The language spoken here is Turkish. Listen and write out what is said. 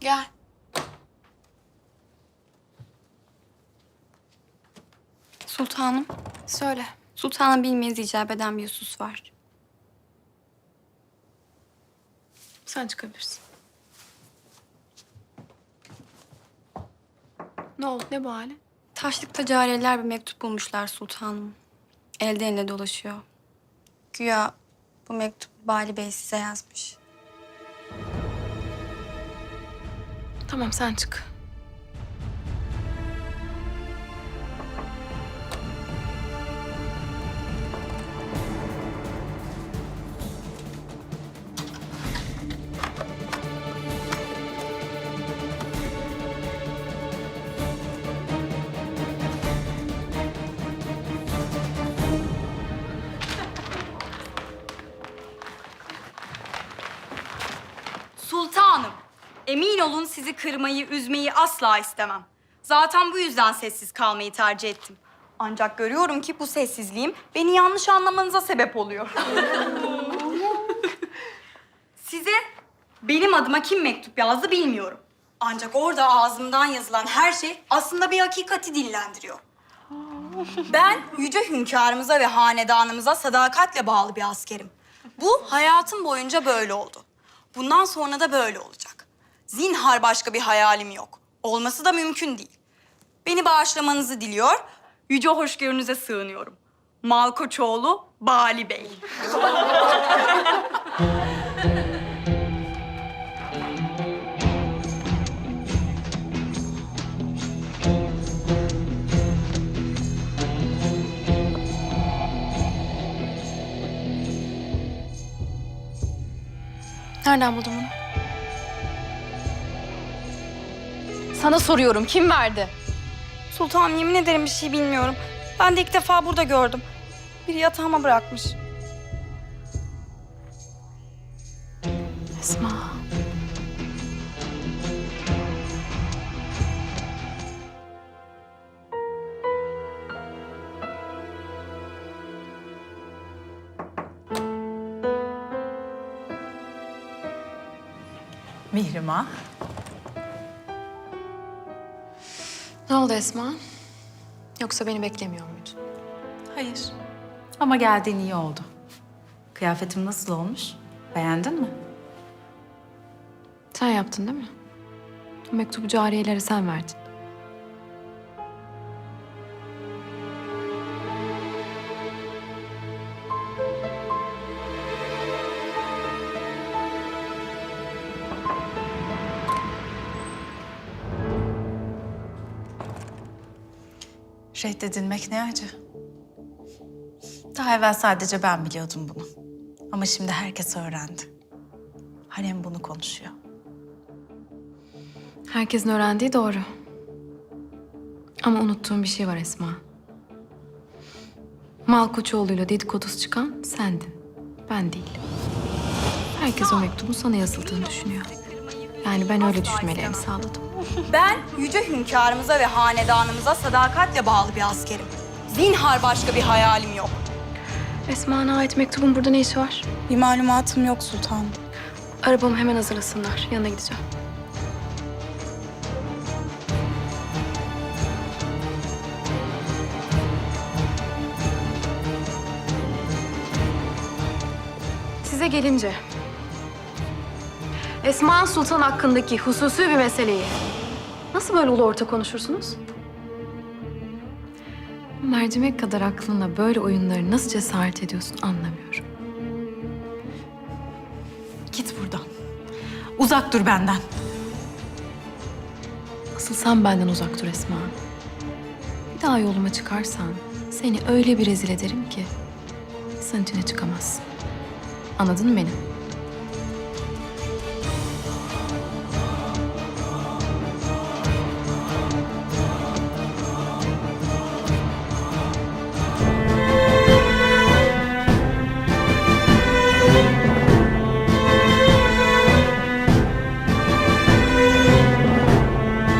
Gel. Sultanım. Söyle. Sultanım bilmeniz icap eden bir husus var. Sen çıkabilirsin. Ne oldu? Ne bu hali? Taşlıkta cariyeler bir mektup bulmuşlar sultanım. Elden ele dolaşıyor. Güya bu mektup Bali Bey size yazmış. Tamam sen çık. Emin olun sizi kırmayı, üzmeyi asla istemem. Zaten bu yüzden sessiz kalmayı tercih ettim. Ancak görüyorum ki bu sessizliğim beni yanlış anlamanıza sebep oluyor. Size benim adıma kim mektup yazdı bilmiyorum. Ancak orada ağzımdan yazılan her şey aslında bir hakikati dillendiriyor. Ben yüce hünkârımıza ve hanedanımıza sadakatle bağlı bir askerim. Bu hayatım boyunca böyle oldu. Bundan sonra da böyle olacak. Zinhar başka bir hayalim yok. Olması da mümkün değil. Beni bağışlamanızı diliyor, yüce hoşgörünüze sığınıyorum. Malkoçoğlu Bali Bey. Nereden buldun bunu? Sana soruyorum. Kim verdi? Sultanım yemin ederim bir şey bilmiyorum. Ben de ilk defa burada gördüm. Biri yatağıma bırakmış. Esma. Mihrimah. Ne oldu Esma? Yoksa beni beklemiyor muydun? Hayır. Ama geldiğin iyi oldu. Kıyafetim nasıl olmuş? Beğendin mi? Sen yaptın değil mi? O mektubu cariyelere sen verdin. Reddedilmek ne acı. Daha evvel sadece ben biliyordum bunu. Ama şimdi herkes öğrendi. Harem bunu konuşuyor. Herkesin öğrendiği doğru. Ama unuttuğum bir şey var Esma. Malkoçoğlu'yla dedikodusu çıkan sendin. Ben değil. Herkes o mektubun sana yazıldığını düşünüyor. Yani ben öyle düşünmelerini sağladım. Ben yüce hünkârımıza ve hanedanımıza sadakatle bağlı bir askerim. Zinhar başka bir hayalim yok. Esma'na ait mektubun burada ne işi var? Bir malumatım yok sultanım. Arabamı hemen hazırlasınlar. Yanına gideceğim. Size gelince... Esma Sultan hakkındaki hususi bir meseleyi nasıl böyle ulu orta konuşursunuz? Mercimek kadar aklınla böyle oyunları nasıl cesaret ediyorsun anlamıyorum. Git buradan. Uzak dur benden. Asıl sen benden uzak dur Esma. Bir daha yoluma çıkarsan seni öyle bir rezil ederim ki sen içine çıkamazsın. Anladın mı beni?